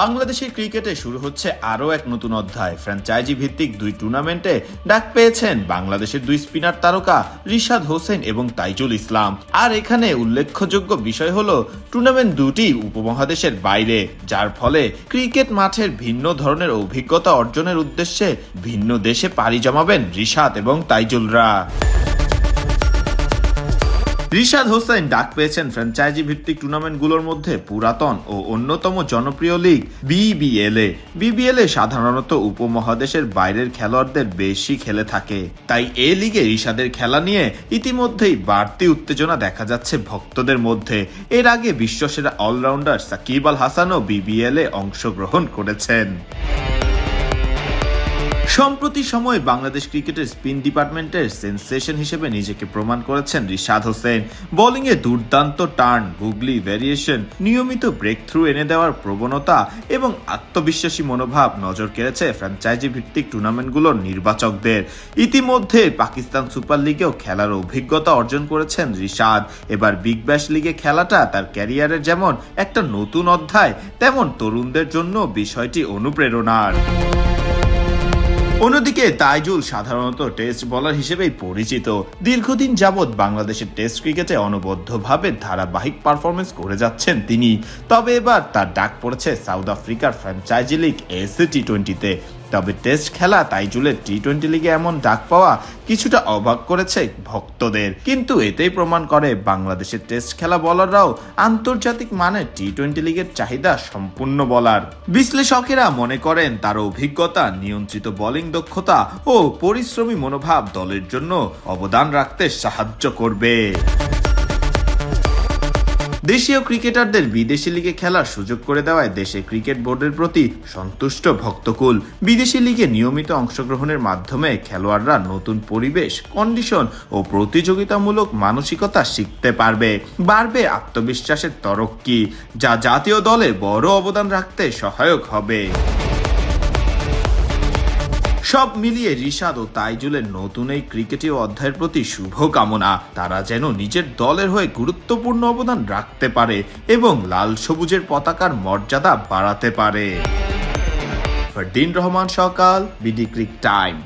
বাংলাদেশের ক্রিকেটে শুরু হচ্ছে আরও এক নতুন অধ্যায়। ফ্র্যাঞ্চাইজি ভিত্তিক দুই টুর্নামেন্টে ডাক পেয়েছেন বাংলাদেশের দুই স্পিনার তারকা রিশাদ হোসেন এবং তাইজুল ইসলাম। আর এখানে উল্লেখযোগ্য বিষয় হলো, টুর্নামেন্ট দুটি উপমহাদেশের বাইরে, যার ফলে ক্রিকেট মাঠের ভিন্ন ধরনের অভিজ্ঞতা অর্জনের উদ্দেশ্যে ভিন্ন দেশে পাড়ি জমাবেন রিশাদ এবং তাইজুলরা। রিশাদ হোসেন ডাক পেয়েছেন ফ্র্যাঞ্চাইজি ভিত্তিক টুর্নামেন্টগুলোর মধ্যে পুরাতন ও অন্যতম জনপ্রিয় লিগ বিবিএল এ। বিবিএল এ সাধারণত উপমহাদেশের বাইরের খেলোয়াড়দের বেশি খেলে থাকে। তাই এ লিগে রিশাদের খেলা নিয়ে ইতিমধ্যেই বাড়তি উত্তেজনা দেখা যাচ্ছে ভক্তদের মধ্যে। এর আগে বিশ্বসেরা অলরাউন্ডার সাকিব আল হাসানও বিবিএল এ অংশগ্রহণ করেছেন। সম্প্রতি সময়ে বাংলাদেশ ক্রিকেটের স্পিন ডিপার্টমেন্টের সেন্সেশন হিসেবে নিজেকে প্রমাণ করেছেন রিশাদ হোসেন। বোলিংয়ে দুর্দান্ত টার্ন, গুগলি ভ্যারিয়েশন, নিয়মিত ব্রেক থ্রু এনে দেওয়ার প্রবণতা এবং আত্মবিশ্বাসী মনোভাব নজর কেড়েছে ফ্র্যাঞ্চাইজি ভিত্তিক টুর্নামেন্টগুলোর নির্বাচকদের। ইতিমধ্যে পাকিস্তান সুপার লিগেও খেলার অভিজ্ঞতা অর্জন করেছেন রিশাদ। এবার বিগ ব্যাশ লিগে খেলাটা তার ক্যারিয়ারের যেমন একটা নতুন অধ্যায়, তেমন তরুণদের জন্য বিষয়টি অনুপ্রেরণার। অন্যদিকে তাইজুল সাধারণত টেস্ট বলার হিসেবেই পরিচিত। দীর্ঘদিন যাবৎ বাংলাদেশের টেস্ট ক্রিকেটে অনবদ্যভাবে ধারাবাহিক পারফরমেন্স করে যাচ্ছেন তিনি। তবে এবার তার ডাক পড়েছে সাউথ আফ্রিকার ফ্র্যাঞ্চাইজি লিগ এসি টি টোয়েন্টিতে তবে টেস্ট খেলা তাইজুলের টি টোয়েন্টি লিগে এমন ডাক পাওয়া কিছুটা অবাক করেছে ভক্তদের। কিন্তু এতেই প্রমাণ করে বাংলাদেশের টেস্ট খেলা বলাররাও আন্তর্জাতিক মানে টি টোয়েন্টি লিগের চাহিদা সম্পূর্ণ বলার। বিশ্লেষকেরা মনে করেন তার অভিজ্ঞতা, নিয়ন্ত্রিত বোলিং দক্ষতা ও পরিশ্রমী মনোভাব দলের জন্য অবদান রাখতে সাহায্য করবে। দেশীয় ক্রিকেটারদের বিদেশি লিগে খেলার সুযোগ করে দেওয়ায় দেশে ক্রিকেট বোর্ডের প্রতি সন্তুষ্ট ভক্তকুল। বিদেশি লিগে নিয়মিত অংশগ্রহণের মাধ্যমে খেলোয়াড়রা নতুন পরিবেশ কন্ডিশন ও প্রতিযোগিতামূলক মানসিকতা শিখতে পারবে। বাড়বে আত্মবিশ্বাসের তরক্কি, যা জাতীয় দলে বড় অবদান রাখতে সহায়ক হবে। সব মিলিয়ে রিশাদ ও তাইজুলের নতুন এই ক্রিকেটীয় অধ্যায়ের প্রতি শুভ কামনা। তারা যেন নিজের দলের হয়ে গুরুত্বপূর্ণ অবদান রাখতে পারে এবং লাল সবুজের পতাকার মর্যাদা বাড়াতে পারে। ফরদিন রহমান সকাল, বিডি ক্রিক টাইম।